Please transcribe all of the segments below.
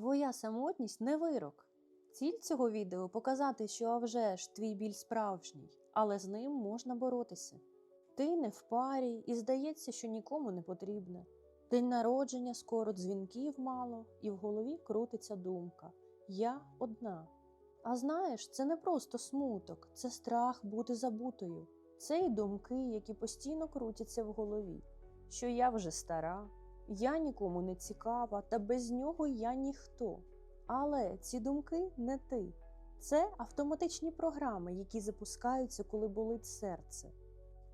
Твоя самотність не вирок. Ціль цього відео показати, що а вже ж твій біль справжній, але з ним можна боротися. Ти не в парі і здається, що нікому не потрібна. День народження, скоро дзвінків мало, і в голові крутиться думка Я одна. А знаєш, це не просто смуток, це страх бути забутою. Це й думки, які постійно крутяться в голові, що я вже стара, я нікому не цікава, та без нього я ніхто. Але ці думки не ти. Це автоматичні програми, які запускаються, коли болить серце.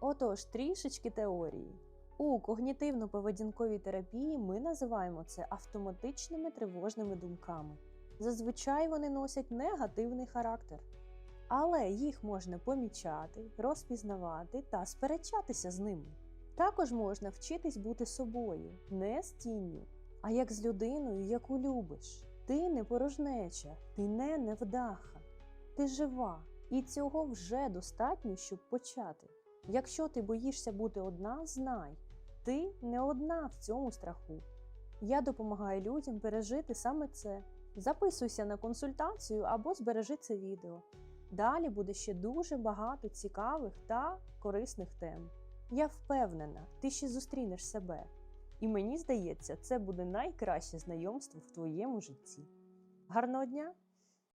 Отож, трішечки теорії. У когнітивно-поведінковій терапії ми називаємо це автоматичними тривожними думками. Зазвичай вони носять негативний характер. Але їх можна помічати, розпізнавати та сперечатися з ними. Також можна вчитись бути собою, не з тінню, а як з людиною, яку любиш. Ти не порожнеча, ти не невдаха, ти жива, і цього вже достатньо, щоб почати. Якщо ти боїшся бути одна, знай, ти не одна в цьому страху. Я допомагаю людям пережити саме це. Записуйся на консультацію або збережи це відео. Далі буде ще дуже багато цікавих та корисних тем. Я впевнена, ти ще зустрінеш себе. І мені здається, це буде найкраще знайомство в твоєму житті. Гарного дня!